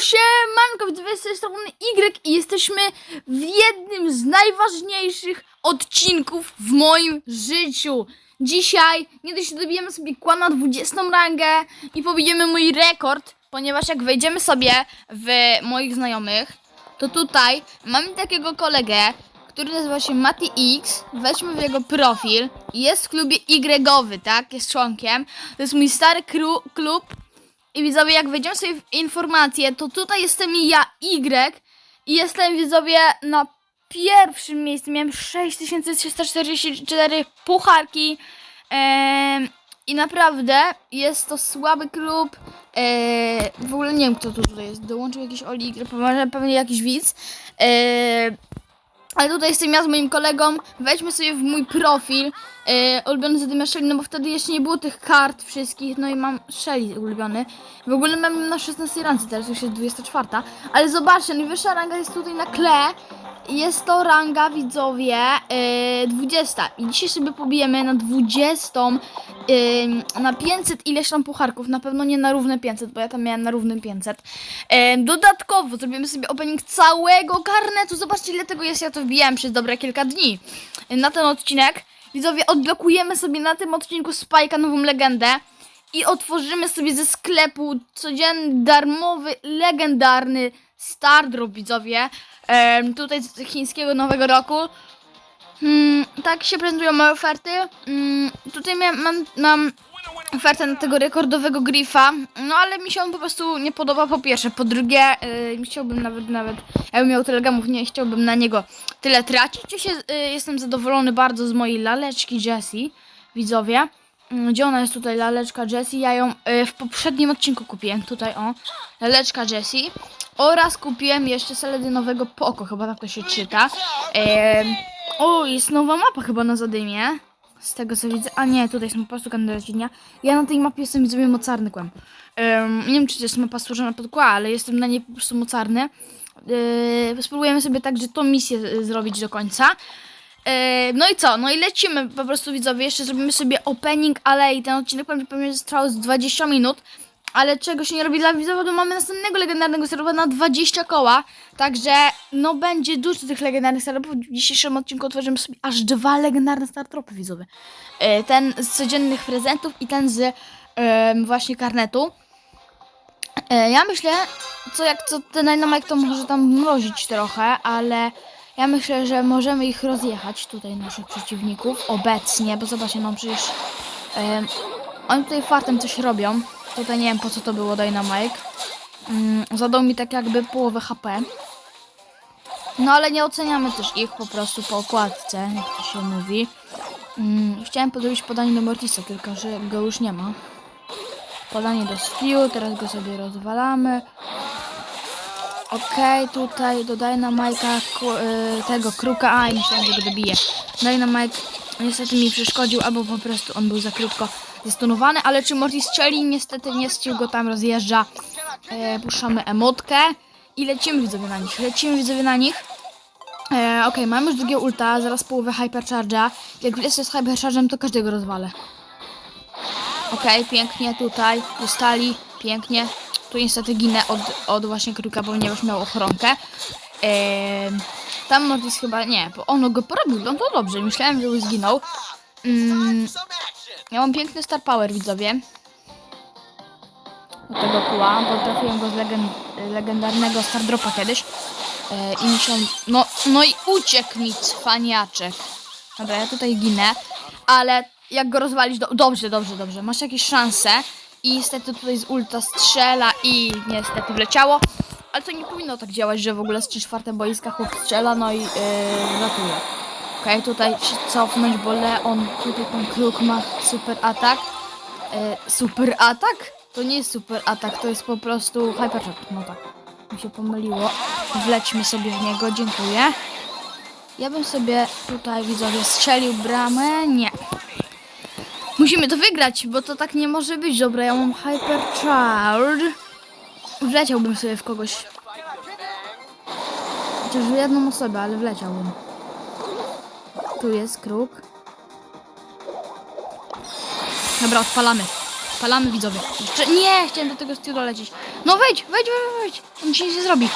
Siemanko, widzowie, z tej strony Y i jesteśmy w jednym z najważniejszych odcinków w moim życiu. Dzisiaj nie dość, dobijemy sobie kła na 20 rangę i pobijemy mój rekord, ponieważ jak wejdziemy sobie w moich znajomych, to tutaj mamy takiego kolegę, który nazywa się Mati X. Weźmy w jego profil. Jest w klubie Y-owy, tak? Jest członkiem. To jest mój stary klub. I widzowie, jak wejdziemy sobie w informacje, to tutaj jestem ja, Y. I jestem, widzowie, na pierwszym miejscu. Miałem 6344 pucharki. I naprawdę jest to słaby klub. E, w ogóle nie wiem, kto tu tutaj jest. Dołączył jakiś Oli, pewnie- pewnie jakiś widz. E, ale tutaj jestem ja z moim kolegą. Wejdźmy sobie w mój profil. E, ulubiony Zadymiarz Shelly, no bo wtedy jeszcze nie było tych kart wszystkich. No i mam Shelly ulubiony. W ogóle mam na 16 randce, teraz już jest 24. Ale zobaczcie, najwyższa ranga jest tutaj na kle. Jest to ranga, widzowie, e, 20. I dzisiaj sobie pobijemy na 20. e, na 500 ileś tam pucharków. Na pewno nie na równe 500, bo ja tam miałem na równym 500. E, dodatkowo zrobimy sobie opening całego karnetu. Zobaczcie, ile tego jest. Ja to wbijałem przez dobre kilka dni e, na ten odcinek. Widzowie, odblokujemy sobie na tym odcinku Spajka nową legendę i otworzymy sobie ze sklepu codzienny, darmowy, legendarny Stardrop, widzowie. Tutaj z chińskiego nowego roku. Hmm, tak się prezentują moje oferty. Hmm, tutaj miałem, mam, mam ofertę na tego rekordowego grifa, no ale mi się on po prostu nie podoba po pierwsze, po drugie yy, chciałbym nawet, nawet, jakbym miał tyle gamów, nie chciałbym na niego tyle tracić. Ja się, yy, jestem zadowolony bardzo z mojej laleczki Jessie, widzowie. Yy, Gdzie ona jest tutaj, laleczka Jessie? Ja ją yy, w poprzednim odcinku kupiłem, tutaj o, laleczka Jessie. Oraz kupiłem jeszcze seledynowego Poko, chyba tak to się czyta. Em, o, jest nowa mapa chyba na Zadymie. Z tego co widzę. A nie, tutaj jest po prostu kandydaci dnia. Ja na tej mapie jestem widzowie mocarnym. Um, nie wiem, czy to jest mapa stworzona pod kła, ale jestem na niej po prostu mocarny. Yy, spróbujemy sobie także tą misję y, zrobić do końca. Yy, no i co? No i lecimy po prostu widzowie. Jeszcze zrobimy sobie opening alei. Ten odcinek pewnie trwał z 20 minut. Ale czego się nie robi dla widzów, to mamy następnego legendarnego serwa na 20 koła. Także no będzie dużo tych legendarnych startupów. W dzisiejszym odcinku otworzymy sobie aż dwa legendarne startupy widzowie. E, Ten z codziennych prezentów i ten z em, właśnie karnetu. E, Ja myślę, co jak co ten Dynamite to może tam mrozić trochę, ale ja myślę, że możemy ich rozjechać tutaj naszych przeciwników obecnie, bo zobaczcie, no przecież oni tutaj fartem coś robią. Tutaj nie wiem po co to było Dynamite. Mm, zadał mi tak jakby połowę HP. No ale nie oceniamy też ich po prostu po okładce, jak to się mówi. Mm, chciałem podrobić podanie do Mortisa, tylko że go już nie ma. Podanie do Stew, teraz go sobie rozwalamy. Okej, tutaj do Dynamite'a ku- y, tego kruka. A, i myślałem, że go dobiję. Dynamite niestety mi przeszkodził, albo po prostu on był za krótko zestunowany, ale czy Mortis strzeli? Niestety nie Stew go tam rozjeżdża. E, puszczamy emotkę i lecimy widzowie na nich. Lecimy widzowie na nich. E, Okej, mamy już drugie ulta, zaraz połowę hypercharge'a. Jak jest z hypercharge'em, to każdego rozwalę. Okej, pięknie tutaj, dostali, pięknie. Tu niestety ginę od, od właśnie kruka, ponieważ miał ochronkę. Ehm, tam Mortis chyba, nie, bo on go porobił, no to dobrze, myślałem, że już zginął. Mm, ja mam piękny star power, widzowie. Do tego kła, bo trafiłem go z legend, legendarnego star dropa kiedyś. E, I myślałem, no, no i uciekł mi cwaniaczek. Dobra, ja tutaj ginę, ale jak go rozwalić, do... dobrze, dobrze, dobrze, masz jakieś szanse. I niestety tutaj z ulta strzela i niestety wleciało. Ale to nie powinno tak działać, że w ogóle z 3 czwarte boiska chłop strzela, no i yy, ratuje. Okej, tutaj się cofnąć, bo Leon, tutaj ten kruk ma super atak. E, super atak? To nie jest super atak, to jest po prostu hypershot. No tak, mi się pomyliło. Wlećmy sobie w niego, dziękuję. Ja bym sobie tutaj, widzowie, strzelił bramę. Nie. Musimy to wygrać, bo to tak nie może być. Dobra, ja mam hypercharge. Wleciałbym sobie w kogoś. Chociaż w jedną osobę, ale wleciałbym. Tu jest kruk. Dobra, odpalamy. Odpalamy widzowie. Jeszcze nie, chciałem do tego stylu lecieć. No wejdź, wejdź, wejdź, wejdź. On nic nie zrobi.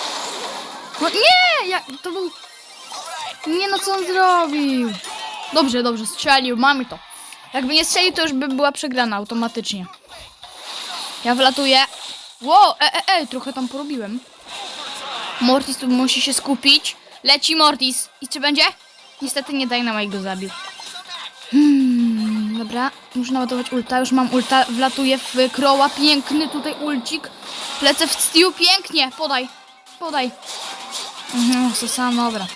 No nie! Ja, to był... Nie no, co on zrobił? Dobrze, dobrze, strzelił, mamy to. Jakby nie strzelił, to już by była przegrana automatycznie. Ja wlatuję. Wow, e, e, e, trochę tam porobiłem. Mortis tu musi się skupić. Leci Mortis. I czy będzie? Niestety nie Dynamite go zabił. Hmm, dobra, muszę naładować ulta. Już mam ulta. Wlatuję w kroła. Piękny tutaj ulcik. Lecę w Steel. Pięknie. Podaj. Podaj. Mhm, Sosana, dobra.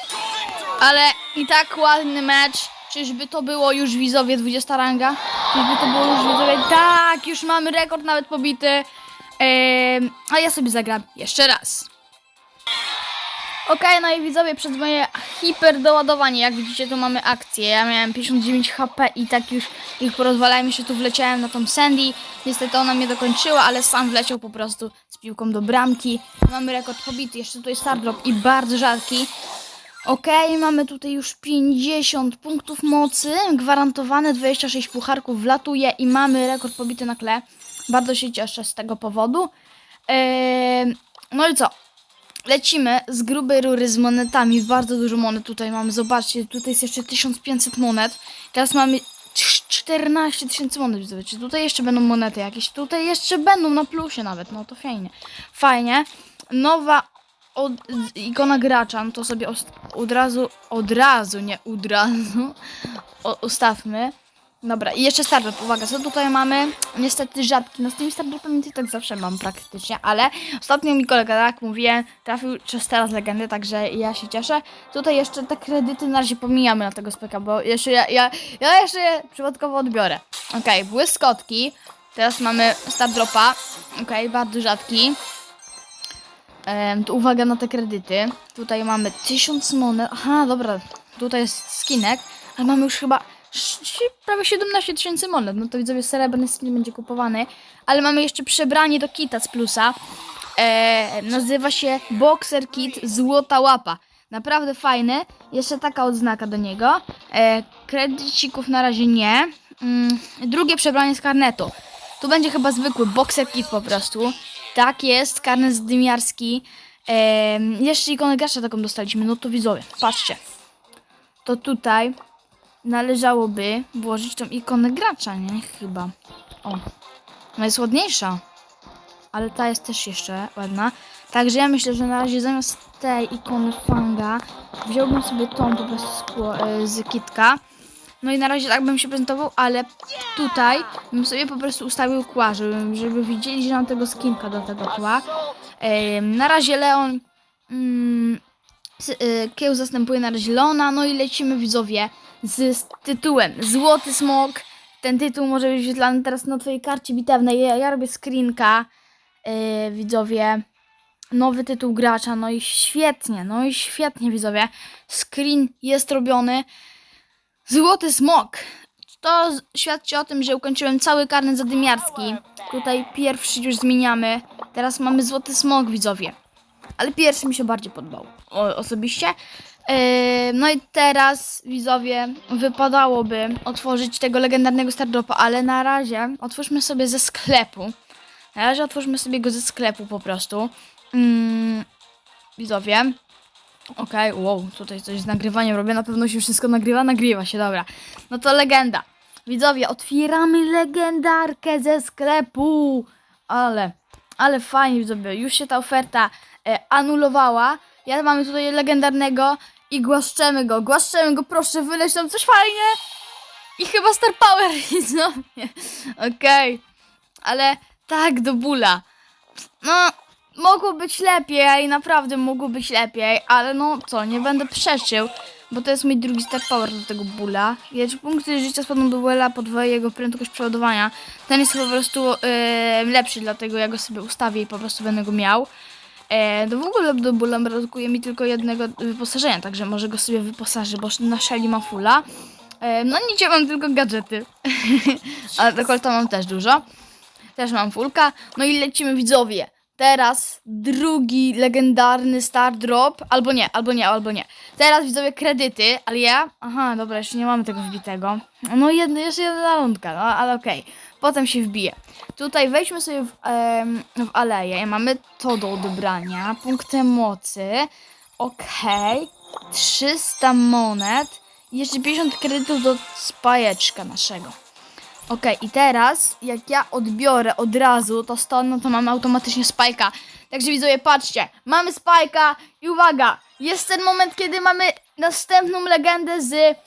Ale i tak ładny mecz. Czyżby to było już widzowie 20 ranga? Czyżby to było już widzowie? Tak, już mamy rekord nawet pobity. Ehm, a ja sobie zagram jeszcze raz. Okej, no i widzowie, przez moje hiper doładowanie, jak widzicie, tu mamy akcję. Ja miałem 59 HP i tak już ich porozwalałem. Jeszcze tu wleciałem na tą Sandy. Niestety ona mnie dokończyła, ale sam wleciał po prostu z piłką do bramki. Mamy rekord pobity, jeszcze tutaj Star Drop i bardzo rzadki. Okej, mamy tutaj już 50 punktów mocy, gwarantowane 26 pucharków wlatuje i mamy rekord pobity na kle. Bardzo się cieszę z tego powodu. No i co? Lecimy z grubej rury z monetami. Bardzo dużo monet tutaj mamy. Zobaczcie, tutaj jest jeszcze 1500 monet. Teraz mamy cz- 14 tysięcy monet. Czy tutaj jeszcze będą monety jakieś? Tutaj jeszcze będą na plusie nawet. No to fajnie. Fajnie. Nowa od, ikona gracza. No to sobie od razu, od razu, nie od razu, o, ustawmy. Dobra, i jeszcze Stardrop, uwaga, co tutaj mamy? Niestety rzadki, no z tymi Stardropami to tak zawsze mam praktycznie, ale ostatnio mi kolega, tak mówiłem, trafił przez teraz legendy, także ja się cieszę. Tutaj jeszcze te kredyty na razie pomijamy na tego speka, bo jeszcze ja, ja, ja jeszcze je przypadkowo odbiorę. Okej, błyskotki, teraz mamy Stardropa, okej, bardzo rzadki. Em, tu uwaga na te kredyty. Tutaj mamy 1000 monet. Aha, dobra. Tutaj jest skinek, ale mamy już chyba prawie 17 tysięcy monet. No to widzowie, srebrny skin będzie kupowany. Ale mamy jeszcze przebranie do kita z plusa. E, nazywa się Boxer Kit Złota Łapa. Naprawdę fajny. Jeszcze taka odznaka do niego. E, kredycików na razie nie. Mm, drugie przebranie z karnetu. Tu będzie chyba zwykły boxer kit po prostu. Tak jest, karnet z dymiarski. Ehm, jeszcze ikonę gracza taką dostaliśmy, no to widzowie, patrzcie. To tutaj należałoby włożyć tą ikonę gracza, nie? Chyba. O, no jest ładniejsza. Ale ta jest też jeszcze ładna. Także ja myślę, że na razie zamiast tej ikony fanga wziąłbym sobie tą po prostu z, e, z kitka. No i na razie tak bym się prezentował, ale tutaj bym sobie po prostu ustawił kła, żeby, żeby widzieli, że mam tego skinka do tego kła. Na razie Leon... Mm, y, Kieł zastępuje na razie Leona, no i lecimy widzowie z, z tytułem Złoty Smok. Ten tytuł może być wyświetlany teraz na twojej karcie bitewnej. Ja, ja robię screenka, y, widzowie. Nowy tytuł gracza, no i świetnie, no i świetnie widzowie. Screen jest robiony. Złoty smok. To świadczy o tym, że ukończyłem cały karnet zadymiarski. Tutaj pierwszy już zmieniamy. Teraz mamy złoty smok, widzowie. Ale pierwszy mi się bardziej podobał. O, osobiście. Yy, no i teraz, widzowie, wypadałoby otworzyć tego legendarnego Stardropa, ale na razie otwórzmy sobie ze sklepu. Na razie otwórzmy sobie go ze sklepu po prostu. Mm, widzowie. Okej, wow, tutaj coś z nagrywaniem robię, na pewno się wszystko nagrywa, nagrywa się, dobra. No to legenda. Widzowie, otwieramy legendarkę ze sklepu. Ale, ale fajnie, widzowie, już się ta oferta e, anulowała. Ja mamy tutaj legendarnego i głaszczemy go, głaszczemy go, proszę, wyleć tam coś fajnie. I chyba Star Power, widzowie. Okej, ale tak do bóla. No, mogło być lepiej, naprawdę mogło być lepiej, ale no co, nie będę przeczył, bo to jest mój drugi Star Power do tego bóla. Jeśli punkty życia spadną do Wella, podwoję jego prędkość przeładowania. Ten jest po prostu e, lepszy, dlatego ja go sobie ustawię i po prostu będę go miał. E, do w ogóle do bóla brakuje mi tylko jednego wyposażenia, także może go sobie wyposażę, bo na Shelly mam fulla. E, no nie mam tylko gadżety, ale do Colta mam też dużo. Też mam fulka. No i lecimy widzowie. Teraz drugi legendarny Star Drop. Albo nie, albo nie, albo nie. Teraz widzowie kredyty, ale ja. Aha, dobra, jeszcze nie mamy tego wbitego. No jedno, jeszcze jedna rundka, no ale okej. Potem się wbije. Tutaj wejdźmy sobie w, em, w aleję. Mamy to do odebrania. Punkty mocy. Okej. 300 monet. Jeszcze 50 kredytów do spajeczka naszego. Okej, i teraz jak ja odbiorę od razu to stąd, no to mamy automatycznie spajka. Także widzowie, patrzcie, mamy spajka i uwaga, jest ten moment, kiedy mamy następną legendę z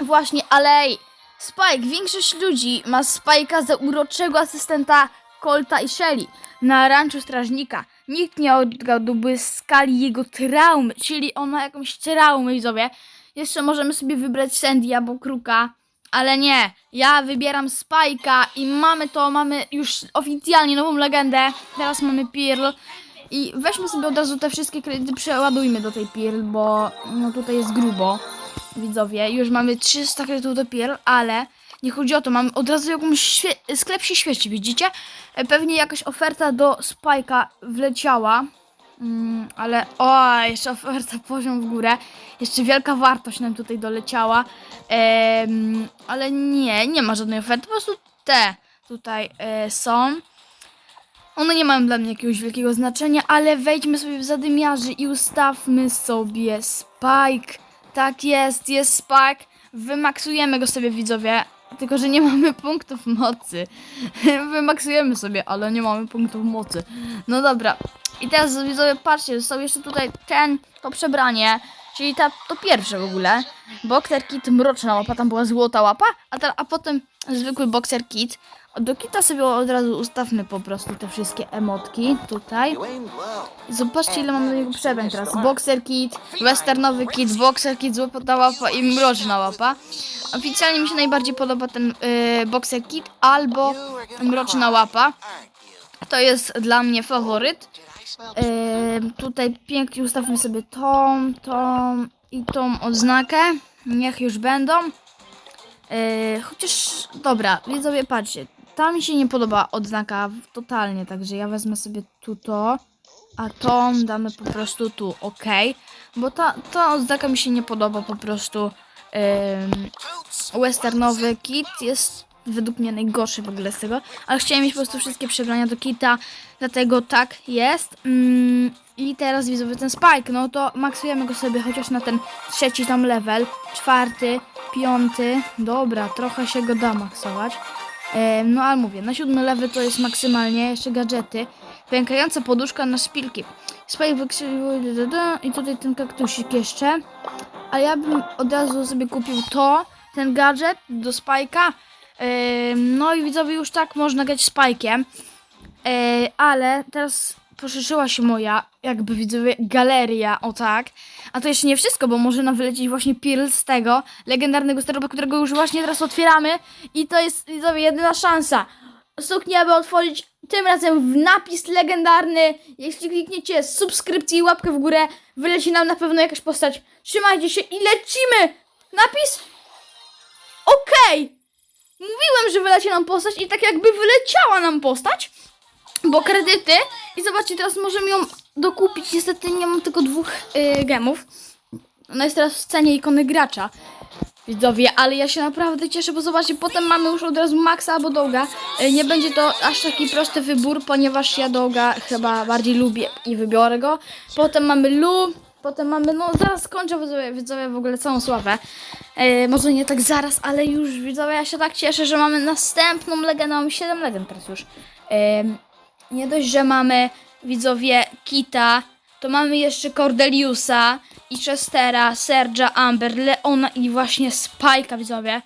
właśnie Alei. Spike, większość ludzi ma Spajka za uroczego asystenta Colta i Shelly na ranczu strażnika. Nikt nie odgadłby skali jego traumy, czyli on ma jakąś traumę, widzowie. Jeszcze możemy sobie wybrać Sandy albo Kruka, ale nie. Ja wybieram Spajka i mamy to, mamy już oficjalnie nową legendę. Teraz mamy Pearl. I weźmy sobie od razu te wszystkie kredyty, przeładujmy do tej Pearl, bo no tutaj jest grubo widzowie, już mamy 300 kredytów do Pearl, ale nie chodzi o to, mamy od razu jakąś sklep się świeci, widzicie? E, Pewnie jakaś oferta do Spike'a wleciała, mm, ale o, jeszcze oferta poziom w górę, jeszcze wielka wartość nam tutaj doleciała, Em, ale nie, nie ma żadnej oferty, po prostu te tutaj e, są. One nie mają dla mnie jakiegoś wielkiego znaczenia, ale wejdźmy sobie w zadymiarzy i ustawmy sobie Spike. Tak jest, jest Spike. Wymaksujemy go sobie widzowie. Tylko, że nie mamy punktów mocy. Wymaksujemy sobie, ale nie mamy punktów mocy. No dobra. I teraz widzowie, patrzcie, został jeszcze tutaj ten, to przebranie. Czyli ta, to pierwsze w ogóle. Boxer kit, mroczna łapa, tam była złota łapa, a, ta, a potem zwykły boxer kit. Do kita sobie od razu ustawmy po prostu te wszystkie emotki tutaj. Zobaczcie ile mamy do niego przebrań teraz. Boxer kit, westernowy kit, boxer kit, złota łapa i mroczna łapa. Oficjalnie mi się najbardziej podoba ten y, boxer kit albo mroczna łapa. To jest dla mnie faworyt. Tutaj pięknie ustawmy sobie tą, tą i tą odznakę. Niech już będą. Yy, chociaż, dobra, widzowie, patrzcie. Ta mi się nie podoba odznaka totalnie, także ja wezmę sobie tu to, a tą damy po prostu tu, ok? Bo ta, ta odznaka mi się nie podoba po prostu. Ym, westernowy kit jest według mnie najgorszy w ogóle z tego, ale chciałem mieć po prostu wszystkie przebrania do kita, dlatego tak jest. Mm, I teraz widzowie ten spike, no to maksujemy go sobie chociaż na ten trzeci tam level, czwarty, piąty, dobra, trochę się go da maksować. No ale mówię, na siódmy level to jest maksymalnie, jeszcze gadżety, pękająca poduszka na szpilki. Spike wykrzywił i tutaj ten kaktusik jeszcze. Ale ja bym od razu sobie kupił to, ten gadżet do Spike'a. No i widzowie, już tak można grać. Yy, ale teraz poszerzyła się moja, jakby widzowie, galeria, o tak. A to jeszcze nie wszystko, bo może nam wylecieć właśnie Pearl z tego legendarnego steropa, którego już właśnie teraz otwieramy. I to jest, widzowie, jedyna szansa. Suknię, aby otworzyć tym razem w napis legendarny. Jeśli klikniecie subskrypcję i łapkę w górę, wyleci nam na pewno jakaś postać. Trzymajcie się i lecimy! Napis? Okej! Mówiłem, że wyleci nam postać i tak jakby wyleciała nam postać, bo kredyty i zobaczcie, teraz możemy ją dokupić. Niestety nie mam tylko dwóch y, gemów. Ona jest teraz w cenie ikony gracza. Widzowie, ale ja się naprawdę cieszę, bo zobaczcie, potem mamy już od razu Maxa albo Doga. Y, Nie będzie to aż taki prosty wybór, ponieważ ja Doga chyba bardziej lubię i wybiorę go. Potem mamy Lu, potem mamy, no zaraz skończę widzowie, widzowie w ogóle całą sławę. Y, może nie tak zaraz, ale już widzowie, ja się tak cieszę, że mamy następną legendę, mamy 7 legend teraz już. Ym, nie dość, że mamy widzowie Kita, to mamy jeszcze Cordeliusa i Chestera, Serge'a, Amber, Leona i właśnie Spike'a widzowie.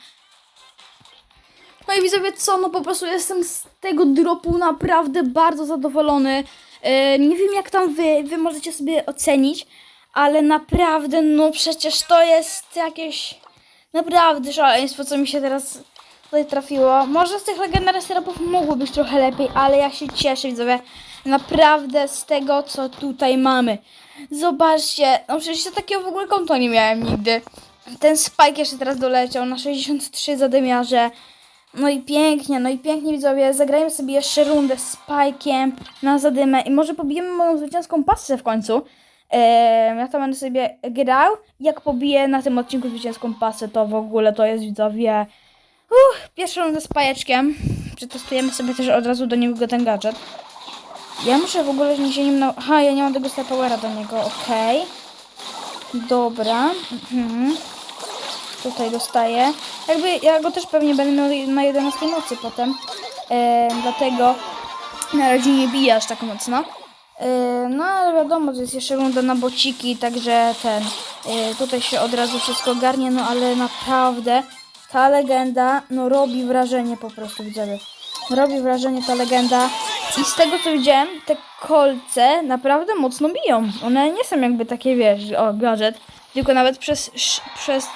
No i widzowie co, no po prostu jestem z tego dropu naprawdę bardzo zadowolony. Yy, nie wiem jak tam wy, wy możecie sobie ocenić, ale naprawdę no przecież to jest jakieś naprawdę szaleństwo, co mi się teraz tutaj trafiło. Może z tych legendarnych syropów mogło być trochę lepiej, ale ja się cieszę, widzowie, naprawdę z tego, co tutaj mamy. Zobaczcie, no przecież ja takiego w ogóle konto nie miałem nigdy. Ten Spike jeszcze teraz doleciał na 63 zadymiarze. No i pięknie, no i pięknie widzowie, zagrajmy sobie jeszcze rundę z Spike'iem na zadymę i może pobijemy moją zwycięską pasę w końcu. Ja to będę sobie grał. Jak pobiję na tym odcinku zwycięską pasę, to w ogóle to jest widzowie. Uff, pierwszą rundę z pajeczkiem. przetestujemy sobie też od razu do niego ten gadżet. Ja muszę w ogóle nie się nim na... Aha, ja nie mam tego Star Powera do niego, okej. Dobra. Mhm. Tutaj dostaję. Jakby ja go też pewnie będę miał na 11 nocy potem. Dlatego na razie nie aż tak mocno. E, no ale wiadomo, to jest jeszcze runda na bociki, także ten. E, tutaj się od razu wszystko garnie, no ale naprawdę ta legenda no robi wrażenie po prostu widzowie. Robi wrażenie ta legenda. I z tego co widziałem, te kolce naprawdę mocno biją. One nie są jakby takie, wiesz, o gadżet, tylko nawet przez, przez,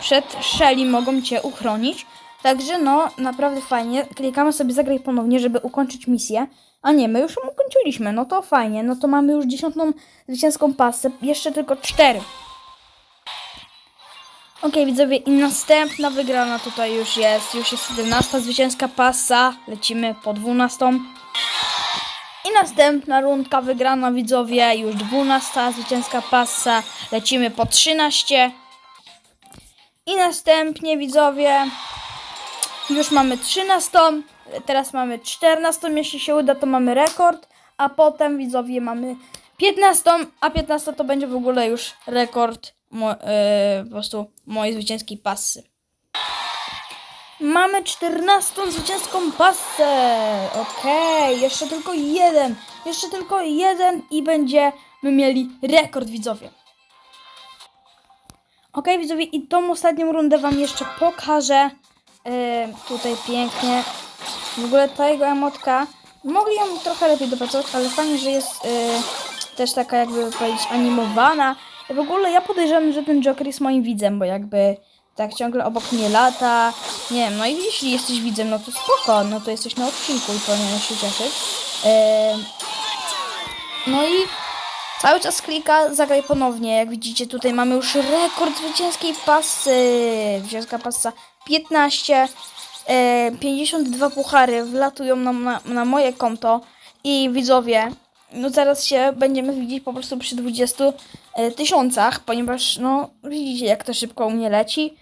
przed Shelly mogą cię uchronić. Także no, naprawdę fajnie. Klikamy sobie zagraj ponownie, żeby ukończyć misję. A nie, my już ją ukończyliśmy, no to fajnie. No to mamy już dziesiątą zwycięską pasę, jeszcze tylko cztery. Okej, widzowie, i następna wygrana tutaj już jest. Już jest 17 zwycięska pasa. Lecimy po 12. I następna rundka wygrana, widzowie. Już 12 zwycięska pasa. Lecimy po 13. I następnie, widzowie, już mamy 13. Teraz mamy 14. Jeśli się uda, to mamy rekord. A potem, widzowie, mamy 15. A 15 to będzie w ogóle już rekord mo- yy, po prostu mojej zwycięskiej pasy. Mamy 14 zwycięską pasę. Okej, jeszcze tylko jeden. Jeszcze tylko jeden i będziemy mieli rekord, widzowie. Okej, widzowie, i tą ostatnią rundę Wam jeszcze pokażę. Yy, tutaj pięknie. W ogóle ta jego emotka. Mogli ją trochę lepiej dopracować, ale fajnie, że jest yy, też taka, jakby powiedzieć, animowana. W ogóle ja podejrzewam, że ten Joker jest moim widzem, bo jakby tak ciągle obok mnie lata. Nie wiem, no i jeśli jesteś widzem, no to spoko, no to jesteś na odcinku i powinien się cieszyć. Yy, no i cały czas klika, zagraj ponownie. Jak widzicie, tutaj mamy już rekord zwycięskiej pasy. Zwycięska pasa 15. E, 52 puchary wlatują nam na, na moje konto i widzowie, no zaraz się będziemy widzieć po prostu przy 20 e, tysiącach, ponieważ no widzicie jak to szybko u mnie leci.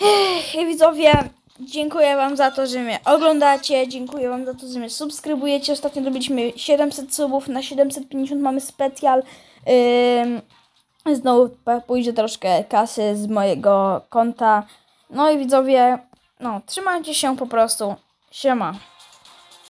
Ech, widzowie, dziękuję wam za to, że mnie oglądacie, dziękuję wam za to, że mnie subskrybujecie. Ostatnio robiliśmy 700 subów, na 750 mamy specjal. Znowu pójdzie troszkę kasy z mojego konta. No i widzowie, no trzymajcie się po prostu. Siema.